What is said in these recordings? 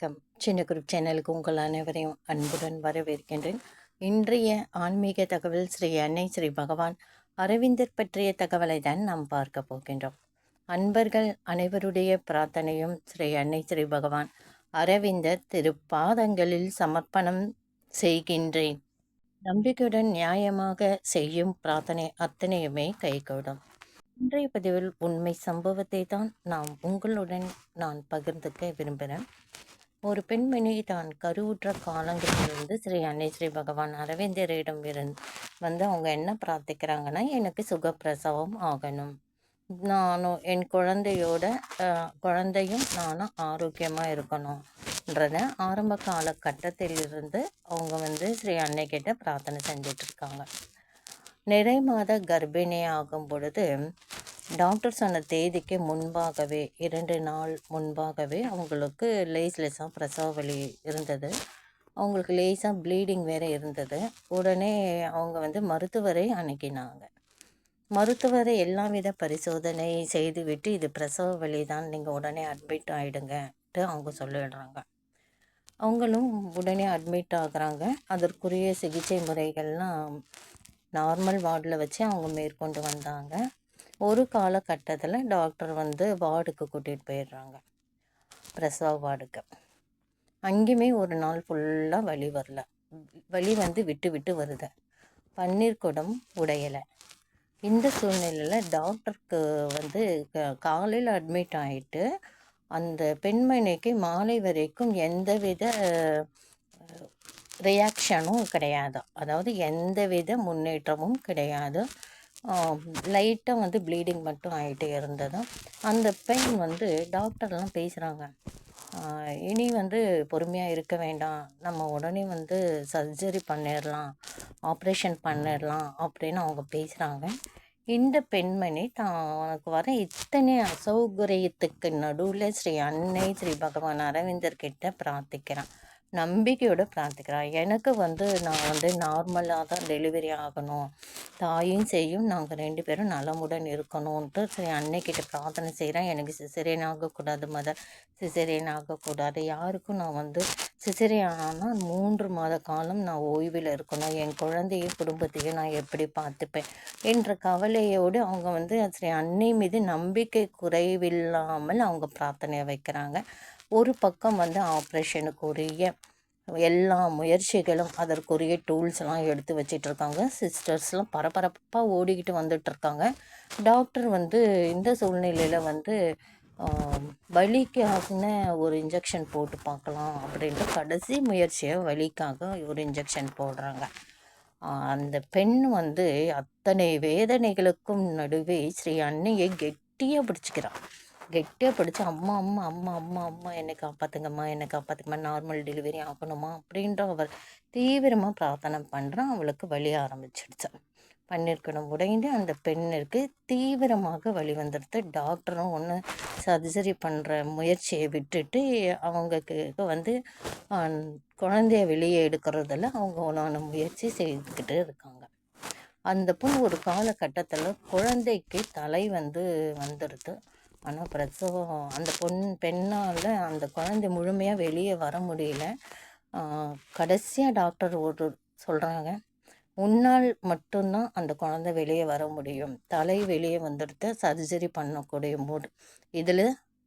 வணக்கம். சின்ன குரூப் சேனலுக்கு உங்கள் அனைவரையும் அன்புடன் வரவேற்கின்றேன். இன்றைய ஆன்மீக தகவல் ஸ்ரீ அன்னை ஸ்ரீ பகவான் அரவிந்தர் பற்றிய தகவலை தான் நாம் பார்க்க போகின்றோம். அன்பர்கள் அனைவருடைய பிரார்த்தனையும் ஸ்ரீ அன்னை ஸ்ரீ பகவான் அரவிந்தர் திருப்பாதங்களில் சமர்ப்பணம் செய்கின்றேன். நம்பிக்கையுடன் நியாயமாக செய்யும் பிரார்த்தனை அத்தனையுமே கைகூடும். இன்றைய பதிவில் உண்மை சம்பவத்தை தான் நாம் உங்களுடன் நான் பகிர்ந்துக்க விரும்புகிறேன். ஒரு பெண்மணி தான் கருவுற்ற காலங்களிலிருந்து ஸ்ரீ அன்னை ஸ்ரீ பகவான் அரவிந்தரிடம் இருந்து வந்து அவங்க என்ன பிரார்த்திக்கிறாங்கன்னா எனக்கு சுகப்பிரசவம் ஆகணும். நானும் என் குழந்தையோட குழந்தையும் நானும் ஆரோக்கியமாக இருக்கணும்ன்றத ஆரம்ப காலகட்டத்திலிருந்து அவங்க வந்து ஸ்ரீ அன்னை கிட்ட பிரார்த்தனை செஞ்சிட்ருக்காங்க நிறை மாத கர்ப்பிணி ஆகும் பொழுது டாக்டர் சொன்ன தேதிக்கு முன்பாகவே இரண்டு நாள் முன்பாகவே அவங்களுக்கு லேஸ்லெஸ்ஸாக பிரசவ வலி இருந்தது. அவங்களுக்கு லேஸாக ப்ளீடிங் வேறு இருந்தது. உடனே அவங்க வந்து மருத்துவரை அணுகினாங்க. மருத்துவரை எல்லா வித பரிசோதனை செய்துவிட்டு இது பிரசவ வலி தான் நீங்கள் உடனே அட்மிட் ஆகிடுங்கட்டு அவங்க சொல்லிடுறாங்க. அவங்களும் உடனே அட்மிட் ஆகுறாங்க. அதற்குரிய சிகிச்சை முறைகள்லாம் நார்மல் வார்டில் வச்சு அவங்க மேற்கொண்டு வந்தாங்க. ஒரு காலகட்டத்தில் டாக்டர் வந்து வார்டுக்கு கூட்டிகிட்டு போயிடுறாங்க. பிரசவ வார்டுக்கு. அங்கேயுமே ஒரு நாள் ஃபுல்லாக வழி வரல. வழி வந்து விட்டு விட்டு வருது. பன்னீர் குடம் உடையலை. இந்த சூழ்நிலையில் டாக்டருக்கு வந்து காலையில் அட்மிட் ஆகிட்டு அந்த பெண்மணிக்கு மாலை வரைக்கும் எந்தவித ரியாக்ஷனும் கிடையாது. அதாவது எந்த வித முன்னேற்றமும் கிடையாது. லைட்டாக வந்து ப்ளீடிங் மட்டும் ஆகிட்டே இருந்தது அந்த பெண் வந்து டாக்டர்லாம் பேசுகிறாங்க இனி வந்து பொறுமையாக இருக்க வேண்டாம். நம்ம உடனே வந்து சர்ஜரி பண்ணிடலாம் ஆப்ரேஷன் பண்ணிடலாம் அப்படின்னு அவங்க பேசுகிறாங்க இந்த பெண்மணி தான் வர இத்தனை அசௌகரியத்துக்கு நடுவில் ஸ்ரீ அன்னை ஸ்ரீ பகவான் அரவிந்தர்கிட்ட பிரார்த்திக்கிறேன் பிரார்த்திக்கிறான். நம்பிக்கையோடு பிரார்த்திக்கிறான் எனக்கு வந்து நான் வந்து நார்மலாக தான் டெலிவரி ஆகணும். தாயும் செய்யும். நாங்கள் ரெண்டு பேரும் நலமுடன் இருக்கணும்ன்ட்டு சரி அன்னைக்கிட்ட பிரார்த்தனை செய்கிறேன் எனக்கு சிசரியன் ஆகக்கூடாது மதர் சிசரியன் ஆகக்கூடாது. யாருக்கும் நான் வந்து சிசரியன் ஆனால் மூன்று மாத காலம் நான் ஓய்வில் இருக்கணும். என் குழந்தையும் குடும்பத்தையும் நான் எப்படி பார்த்துப்பேன் என்ற கவலையோடு அவங்க வந்து சரி அன்னை மீது நம்பிக்கை குறைவில்லாமல் அவங்க பிரார்த்தனையை வைக்கிறாங்க. ஒரு பக்கம் வந்து ஆப்ரேஷனுக்குரிய எல்லா முயற்சிகளும் அதற்குரிய டூல்ஸ்லாம் எடுத்து வச்சிட்ருக்காங்க. சிஸ்டர்ஸ்லாம் பரபரப்பாக ஓடிக்கிட்டு வந்துட்டுருக்காங்க டாக்டர் வந்து இந்த சூழ்நிலையில் வந்து வலிக்காக ஒரு இன்ஜெக்ஷன் போட்டு பார்க்கலாம் அப்படின்ட்டு கடைசி முயற்சியை வலிக்காக ஒரு இன்ஜெக்ஷன் போடுறாங்க. அந்த பெண் வந்து அத்தனை வேதனைகளுக்கும் நடுவே ஸ்ரீ அன்னையை கெட்டியாக பிடிச்சிக்கிறான் கெட்டியாக பிடிச்சி அம்மா அம்மா அம்மா அம்மா அம்மா என்னை காப்பாற்றுங்கம்மா என்னை காப்பாற்றுங்கம்மா நார்மல் டெலிவரி ஆகணுமா? அப்படின்ற அவர் தீவிரமாக பிரார்த்தனை பண்ணுறான் அவளுக்கு வழி ஆரம்பிச்சிடுச்சு பண்ணியிருக்கணும் உடைந்து அந்த பெண்ணிற்கு தீவிரமாக வழி வந்துடுது டாக்டரும் ஒன்று சர்ஜரி பண்ணுற முயற்சியை விட்டுட்டு அவங்களுக்கு வந்து குழந்தைய வெளியே எடுக்கிறதில் அவங்க ஒன்றான முயற்சி செய்துக்கிட்டு இருக்காங்க. அந்த பொண்ணு ஒரு காலகட்டத்தில் குழந்தைக்கு தலை வந்து வந்துடுது ஆனால் பிரசவம் அந்த பொன் பெண்ணால் அந்த குழந்தை முழுமையாக வெளியே வர முடியல. கடைசியாக டாக்டர் ஒரு சொல்கிறாங்க உன்னால் மட்டும்தான் அந்த குழந்தை வெளியே வர முடியும். தலை வெளியே வந்துடுத்து சர்ஜரி பண்ணக்கூடிய மூடு. இதில்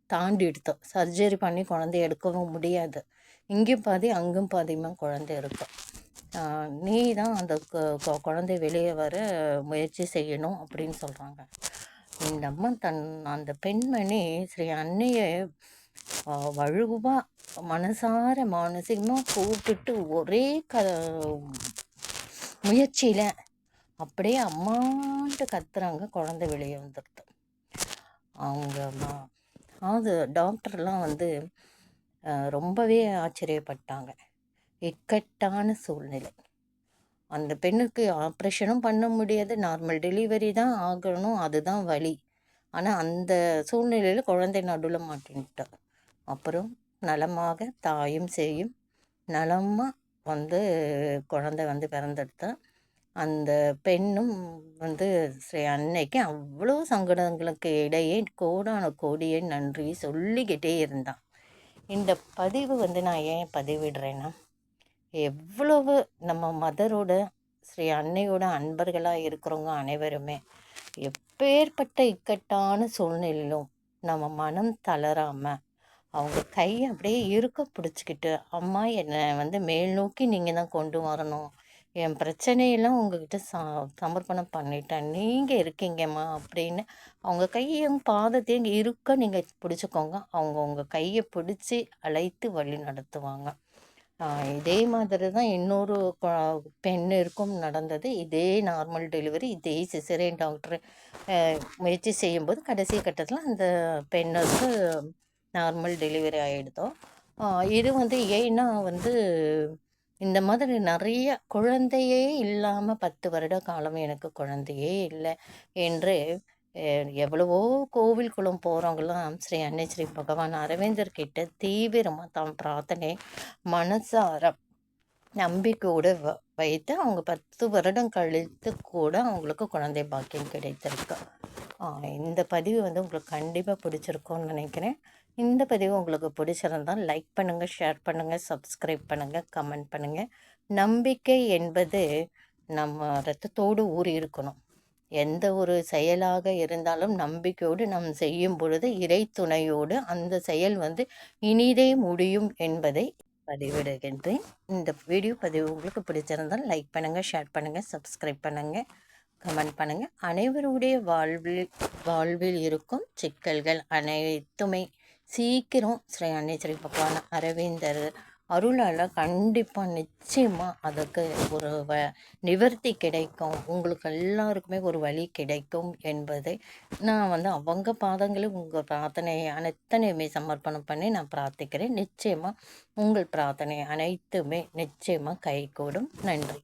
தாண்டி எடுத்தோம். சர்ஜரி பண்ணி குழந்தைய எடுக்கவும் முடியாது. இங்கேயும் பாதி அங்கும் பாதியுமா குழந்தை இருக்கும். நீ தான் அந்த குழந்தை வெளியே வர முயற்சி செய்யணும் அப்படின்னு சொல்கிறாங்க இந்த அம்மா தன் அந்த பெண்மணி ஸ்ரீ அன்னையை வழுவாக மனசார மானசிகமாக கூப்பிட்டு ஒரே க முயற்சியில் அப்படியே அம்மான்ட்டு கத்துறாங்க குழந்தை வெளியே வந்துடுது. அவங்க அது டாக்டர்லாம் வந்து ரொம்பவே ஆச்சரியப்பட்டாங்க. இக்கட்டான சூழ்நிலை. அந்த பெண்ணுக்கு ஆப்ரேஷனும் பண்ண முடியாது. நார்மல் டெலிவரி தான் ஆகணும். அதுதான் வழி ஆனால் அந்த சூழ்நிலையில் குழந்தை நடுவில் மாட்டின்ட்டா அப்புறம் நலமாக தாயும் செய்யும் நலமாக வந்து குழந்தை வந்து பிறந்தெடுத்தா அந்த பெண்ணும் வந்து ஸ்ரீ அன்னைக்கு அவ்வளோ சங்கடங்களுக்கு இடையே கோடான கோடியே நன்றி சொல்லிக்கிட்டே இருந்தான். இந்த பதிவு வந்து நான் ஏன் பதிவிடுறேன்னா எவ்வளவு நம்ம மதரோட ஸ்ரீ அன்னையோட அன்பர்களாக இருக்கிறவங்க அனைவருமே எப்பேற்பட்ட இக்கட்டான சூழ்நிலையிலும் நம்ம மனம் தளராமல் அவங்க கையை அப்படியே இருக்க பிடிச்சிக்கிட்டு அம்மா என்னை வந்து மேல் நோக்கி நீங்கள் தான் கொண்டு வரணும். என் பிரச்சனையெல்லாம் உங்ககிட்ட ச சமர்ப்பணம் பண்ணிட்டேன். நீங்கள் இருக்கீங்கம்மா அப்படின்னு அவங்க கையையும் பாதத்தையும் இருக்க நீங்கள் பிடிச்சிக்கோங்க. அவங்க உங்கள் கையை பிடிச்சி அழைத்து வழி நடத்துவாங்க. இதே மாதிரி தான் இன்னொரு பெண்ணிற்கும் நடந்தது. இதே நார்மல் டெலிவரி இதே சிசரேன் டாக்டர் முயற்சி செய்யும்போது கடைசி கட்டத்தில் அந்த பெண்ணுக்கு நார்மல் டெலிவரி ஆகிடுதோம் இது வந்து ஏன்னா வந்து இந்த மாதிரி நிறைய குழந்தையே இல்லாமல் பத்து வருட காலம் எனக்கு குழந்தையே இல்லை என்று எவ்வளவோ கோவில் குளம் போகிறவங்களாம் ஸ்ரீ அன்னை ஸ்ரீ பகவான் அரவிந்தர் கிட்ட தீவிரமாக தான் பிரார்த்தனை மனசார நம்பிக்கையோடு வ வைத்து அவங்க பத்து வருடம் கழித்து கூட அவங்களுக்கு குழந்தை பாக்கியம் கிடைத்திருக்கு. இந்த பதிவு வந்து உங்களுக்கு கண்டிப்பாக பிடிச்சிருக்கும்னு நினைக்கிறேன். இந்த பதிவு உங்களுக்கு பிடிச்சிருந்தால் லைக் பண்ணுங்கள் ஷேர் பண்ணுங்கள் சப்ஸ்கிரைப் பண்ணுங்கள் கமெண்ட் பண்ணுங்கள் நம்பிக்கை என்பது நம்ம ரத்தத்தோடு ஊறி இருக்கணும் எந்த ஒரு செயலாக இருந்தாலும் நம்பிக்கையோடு நாம் செய்யும் பொழுது இறை துணையோடு அந்த செயல் வந்து இனிதே முடியும் என்பதை பதிவிடுகின்றேன். இந்த வீடியோ பதிவு உங்களுக்கு பிடிச்சிருந்தால் லைக் பண்ணுங்கள் ஷேர் பண்ணுங்கள் சப்ஸ்கிரைப் பண்ணுங்கள் கமெண்ட் பண்ணுங்கள் அனைவருடைய வாழ்வில் வாழ்வில் இருக்கும் சிக்கல்கள் அனைத்துமே சீக்கிரம் ஸ்ரீ அன்னை ஸ்ரீ பகவான் அரவிந்தர் அருளால் கண்டிப்பாக நிச்சயமாக அதுக்கு ஒரு வ நிவர்த்தி கிடைக்கும். உங்களுக்கு எல்லாருக்குமே ஒரு வழி கிடைக்கும் என்பதை நான் வந்து அவங்க பாதங்களில் உங்கள் பிரார்த்தனை அனைத்தனையுமே சமர்ப்பணம் பண்ணி நான் பிரார்த்திக்கிறேன். நிச்சயமாக உங்கள் பிரார்த்தனை அனைத்துமே நிச்சயமாக கைகூடும். நன்றி.